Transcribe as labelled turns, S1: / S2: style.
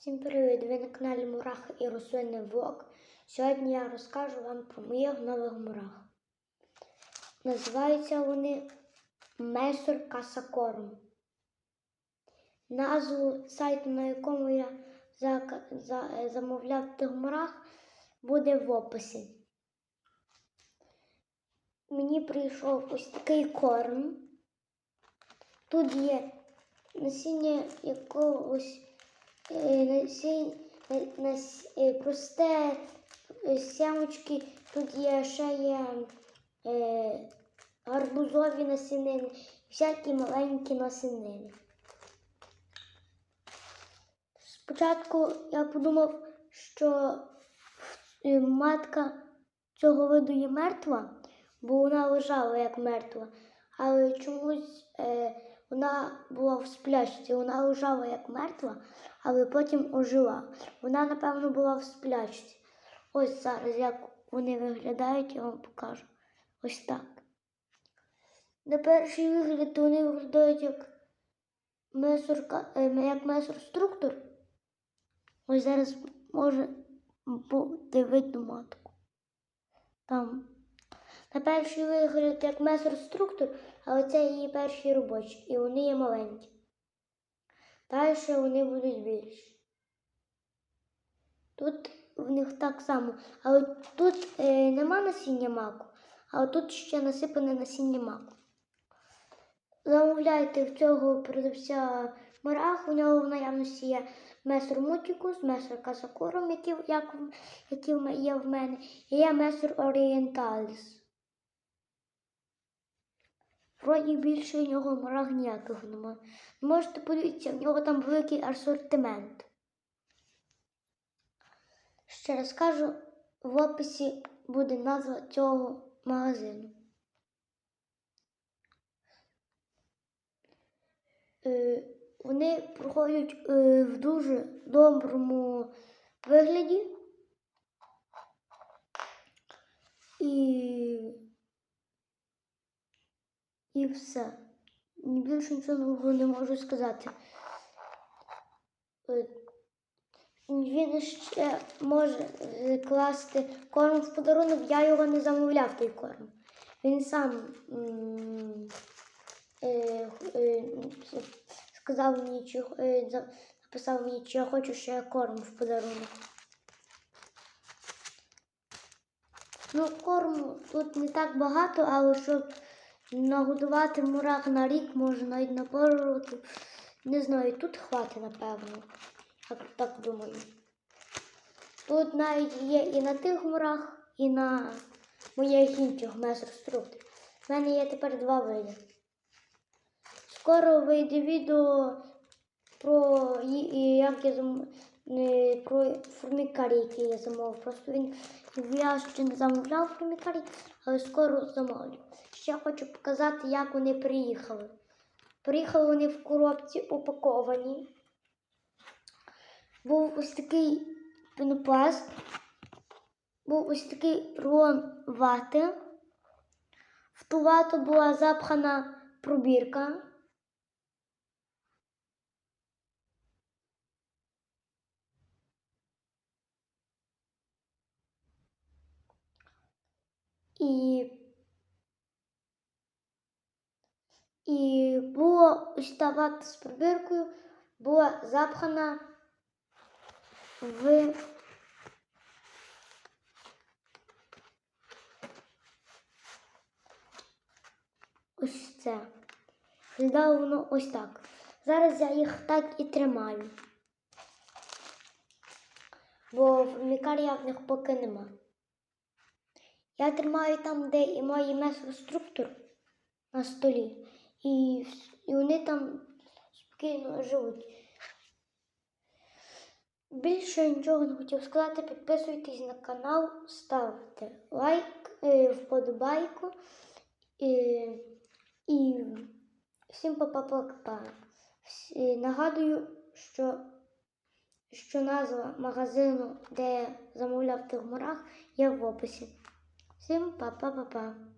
S1: Всім привіт! Ви на каналі Мурах і Рослинний Влог. Сьогодні я розкажу вам про моїх нових мурах. Називаються вони Месор Касакорм. Назву сайту, на якому я е, замовляв тих мурах, буде в описі. Мені прийшов ось такий корм. Тут є насіння якогось е, насіння, нас, е, просте е, сямочки. Тут є ще є е, гарбузові насінини, всякі маленькі насінини. Спочатку я подумав, що е, матка цього виду є мертва, бо вона лежала як мертва, але чомусь е, вона була в сплячці, вона лежала як мертва, але потім ожила. Вона, напевно, була в сплячці. Ось зараз, як вони виглядають, я вам покажу. Ось так. На перший вигляд вони виглядають як месорка, е, як месор-структур. Ось зараз може бути видно матку. Там. На перший вигляд як месор-структур, але це її перші робочі, і вони є маленькі. Далі вони будуть більші. Тут в них так само, але тут е, нема насіння маку, а тут ще насипане насіння маку. Замовляйте в цього продавця мурах, у нього в наявності є месор мутікус, месор касакуром, який, як, який є в мене, і є месор орієнталіс. Вроді більше в нього мурах ніяких немає. Можете подивитися, в нього там великий асортимент. Ще раз кажу, в описі буде назва цього магазину. Е, Вони проходять е, в дуже доброму вигляді. І, і все. Більше нічого нового не можу сказати. Е, Він ще може е, класти корм в подарунок, я його не замовляв той корм. Він сам е, сказав мені, чи, написав мені, чи я хочу ще корм в подарунок. Ну, корму тут не так багато, але щоб нагодувати мурах на рік, може навіть на пару років. Не знаю, тут хватить, напевно. Так, так думаю. Тут навіть є і на тих мурах, і на моїх інших месорструкторів. У мене є тепер два види. Скоро вийде відео про як я зам... про формікарій, який я замовив. Просто він я ще не замовляв формікарій, але скоро замовлю. Ще хочу показати, як вони приїхали. Приїхали вони в коробці упаковані. Був ось такий пінопласт, був ось такий рулон вати. В ту вату була запхана пробірка. І, і було ось та вата з пробіркою була запхана в ось це. Виглядало воно ось так. Зараз я їх так і тримаю. Бо в лікаря в них поки нема. Я тримаю там, де і мої месоструктур на столі. І, і вони там спокійно живуть. Більше нічого не хотів сказати. Підписуйтесь на канал, ставте лайк, е, вподобайку. І, і всім па-па-па-па. Всі- Нагадую, що, що назва магазину, де замовляв в тих мурах, є в описі. Всім па-па-па-па.